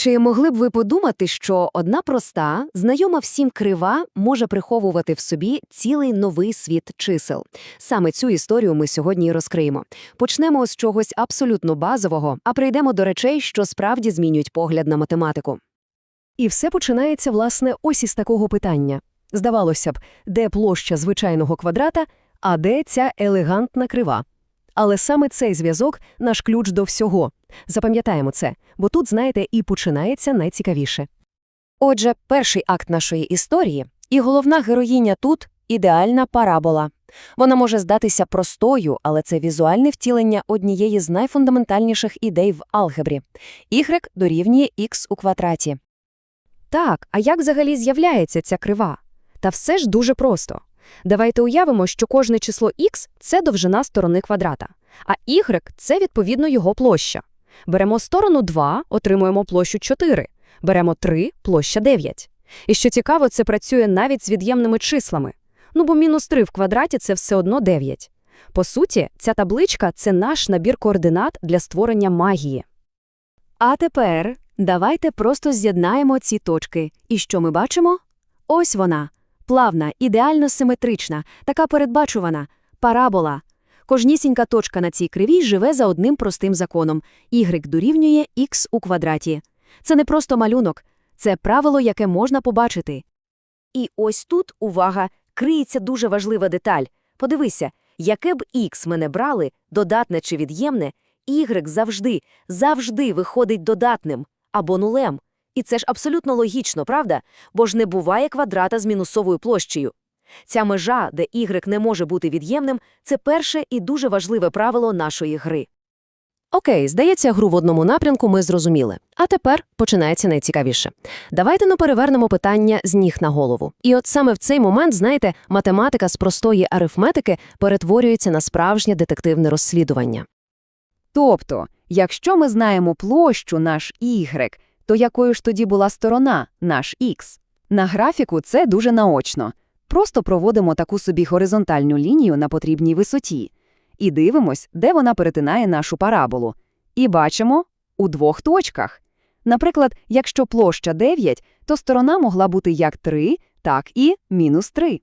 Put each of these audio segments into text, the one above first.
Чи могли б ви подумати, що одна проста, знайома всім крива може приховувати в собі цілий новий світ чисел? Саме цю історію ми сьогодні і розкриємо. Почнемо з чогось абсолютно базового, а прийдемо до речей, що справді змінюють погляд на математику. І все починається, власне, ось із такого питання. Здавалося б, де площа звичайного квадрата, а де ця елегантна крива. Але саме цей зв'язок – наш ключ до всього. Запам'ятаємо це, бо тут, знаєте, і починається найцікавіше. Отже, перший акт нашої історії, і головна героїня тут – ідеальна парабола. Вона може здатися простою, але це візуальне втілення однієї з найфундаментальніших ідей в алгебрі. Y дорівнює x у квадраті. Так, а як взагалі з'являється ця крива? Та все ж дуже просто. Давайте уявимо, що кожне число х – це довжина сторони квадрата, а y – це, відповідно, його площа. Беремо сторону 2, отримуємо площу 4, беремо 3 – площа 9. І що цікаво, це працює навіть з від'ємними числами. Ну бо мінус 3 в квадраті – це все одно 9. По суті, ця табличка – це наш набір координат для створення магії. А тепер давайте просто з'єднаємо ці точки. І що ми бачимо? Ось вона. Плавна, ідеально симетрична, така передбачувана, парабола. Кожнісінька точка на цій кривій живе за одним простим законом – y дорівнює x у квадраті. Це не просто малюнок, це правило, яке можна побачити. І ось тут, увага, криється дуже важлива деталь. Подивися, яке б x ми не брали, додатне чи від'ємне, y завжди, завжди виходить додатним або нулем. І це ж абсолютно логічно, правда? Бо ж не буває квадрата з мінусовою площею. Ця межа, де y не може бути від'ємним, це перше і дуже важливе правило нашої гри. Окей, здається, гру в одному напрямку ми зрозуміли. А тепер починається найцікавіше. Давайте ну перевернемо питання з ніг на голову. І от саме в цей момент, знаєте, математика з простої арифметики перетворюється на справжнє детективне розслідування. Тобто, якщо ми знаємо площу наш y, то якою ж тоді була сторона наш x? На графіку це дуже наочно. Просто проводимо таку собі горизонтальну лінію на потрібній висоті. І дивимось, де вона перетинає нашу параболу. І бачимо у двох точках. Наприклад, якщо площа 9, то сторона могла бути як 3, так і мінус 3.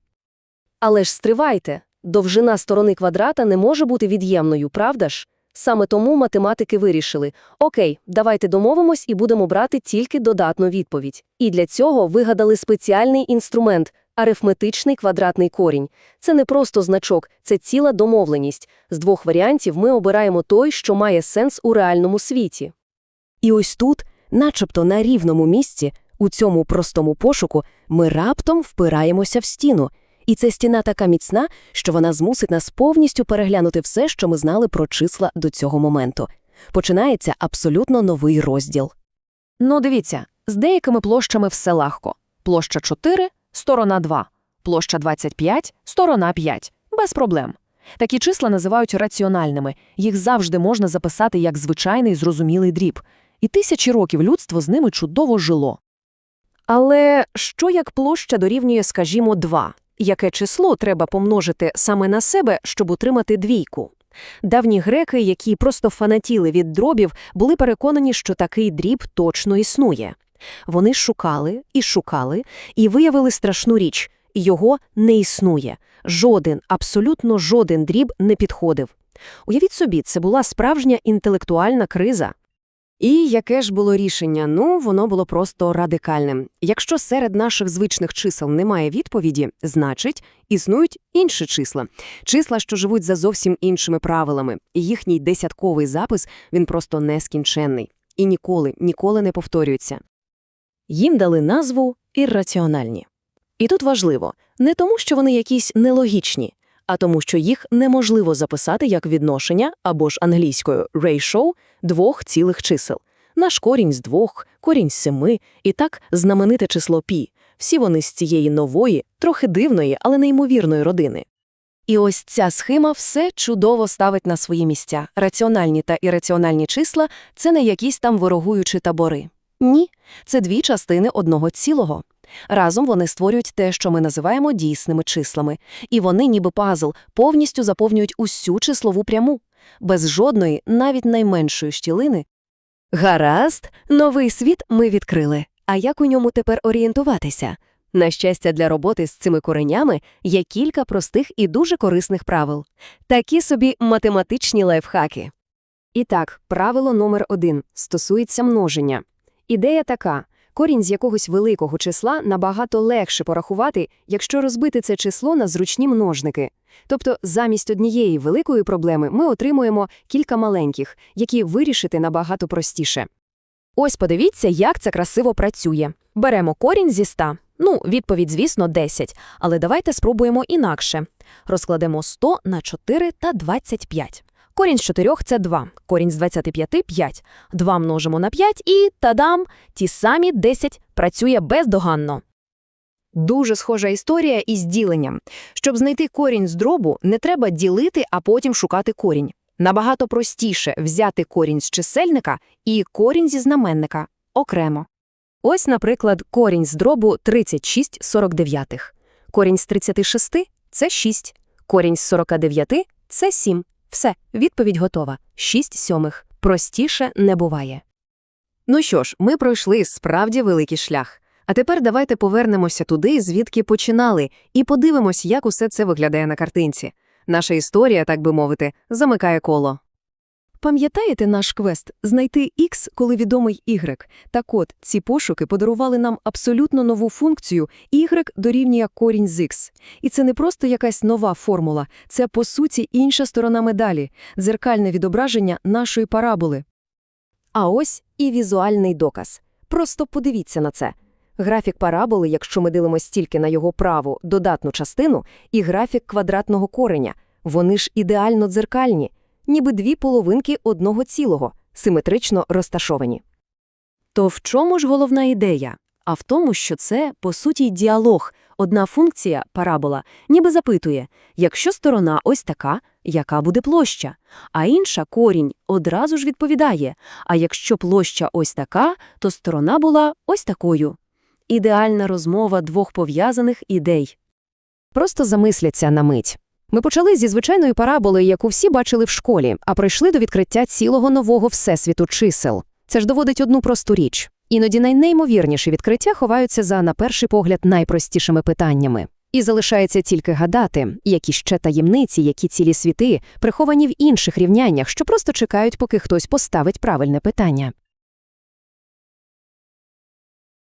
Але ж стривайте, довжина сторони квадрата не може бути від'ємною, правда ж? Саме тому математики вирішили – окей, давайте домовимось і будемо брати тільки додатну відповідь. І для цього вигадали спеціальний інструмент – арифметичний квадратний корінь. Це не просто значок, це ціла домовленість. З двох варіантів ми обираємо той, що має сенс у реальному світі. І ось тут, начебто на рівному місці, у цьому простому пошуку, ми раптом впираємося в стіну. І ця стіна така міцна, що вона змусить нас повністю переглянути все, що ми знали про числа до цього моменту. Починається абсолютно новий розділ. Ну, дивіться, з деякими площами все легко. Площа 4 – сторона 2, площа 25 – сторона 5. Без проблем. Такі числа називають раціональними, їх завжди можна записати як звичайний зрозумілий дріб. І тисячі років людство з ними чудово жило. Але що як площа дорівнює, скажімо, 2? Яке число треба помножити саме на себе, щоб утримати двійку? Давні греки, які просто фанатіли від дробів, були переконані, що такий дріб точно існує. Вони шукали і шукали, і виявили страшну річ – його не існує. Жоден, абсолютно жоден дріб не підходив. Уявіть собі, це була справжня інтелектуальна криза. І яке ж було рішення? Ну, воно було просто радикальним. Якщо серед наших звичних чисел немає відповіді, значить, існують інші числа. Числа, що живуть за зовсім іншими правилами. І їхній десятковий запис, він просто нескінченний. І ніколи, ніколи не повторюється. Їм дали назву ірраціональні. І тут важливо не тому, що вони якісь нелогічні, а тому, що їх неможливо записати як відношення або ж англійською ratio двох цілих чисел. Наш корінь з двох, корінь з семи і так знамените число пі. Всі вони з цієї нової, трохи дивної, але неймовірної родини. І ось ця схема все чудово ставить на свої місця. Раціональні та ірраціональні числа – це не якісь там ворогуючі табори. Ні, це дві частини одного цілого. Разом вони створюють те, що ми називаємо дійсними числами, і вони, ніби пазл, повністю заповнюють усю числову пряму. Без жодної, навіть найменшої щілини Гаразд, новий світ ми відкрили. А як у ньому тепер орієнтуватися? На щастя, для роботи з цими коренями є кілька простих і дуже корисних правил. Такі собі математичні лайфхаки. І так, правило номер один стосується множення. Ідея така. Корінь з якогось великого числа набагато легше порахувати, якщо розбити це число на зручні множники. Тобто замість однієї великої проблеми ми отримуємо кілька маленьких, які вирішити набагато простіше. Ось подивіться, як це красиво працює. Беремо корінь зі 100. Ну, відповідь, звісно, 10. Але давайте спробуємо інакше. Розкладемо 100 на 4 та 25. Корінь з 4 – це 2, корінь з 25 – 5. 2 множимо на 5 і, тадам, ті самі 10 працює бездоганно. Дуже схожа історія із діленням. Щоб знайти корінь з дробу, не треба ділити, а потім шукати корінь. Набагато простіше взяти корінь з чисельника і корінь зі знаменника окремо. Ось, наприклад, корінь з дробу 36 49. Корінь з 36 – це 6. Корінь з 49 – це 7. Все, відповідь готова. 6 сьомих. Простіше не буває. Ну що ж, ми пройшли справді великий шлях. А тепер давайте повернемося туди, звідки починали, і подивимось, як усе це виглядає на картинці. Наша історія, так би мовити, замикає коло. Пам'ятаєте наш квест «Знайти X, коли відомий Y»? Так от, ці пошуки подарували нам абсолютно нову функцію Y дорівнює корінь з X. І це не просто якась нова формула, це, по суті, інша сторона медалі – дзеркальне відображення нашої параболи. А ось і візуальний доказ. Просто подивіться на це. Графік параболи, якщо ми дивимося тільки на його праву додатну частину, і графік квадратного кореня. Вони ж ідеально дзеркальні, ніби дві половинки одного цілого, симетрично розташовані. То в чому ж головна ідея? А в тому, що це, по суті, діалог. Одна функція, парабола, ніби запитує, якщо сторона ось така, яка буде площа? А інша, корінь, одразу ж відповідає, а якщо площа ось така, то сторона була ось такою. Ідеальна розмова двох пов'язаних ідей. Просто замисляться на мить. Ми почали зі звичайної параболи, яку всі бачили в школі, а прийшли до відкриття цілого нового всесвіту чисел. Це ж доводить одну просту річ. Іноді найнеймовірніші відкриття ховаються за, на перший погляд, найпростішими питаннями. І залишається тільки гадати, які ще таємниці, які цілі світи, приховані в інших рівняннях, що просто чекають, поки хтось поставить правильне питання.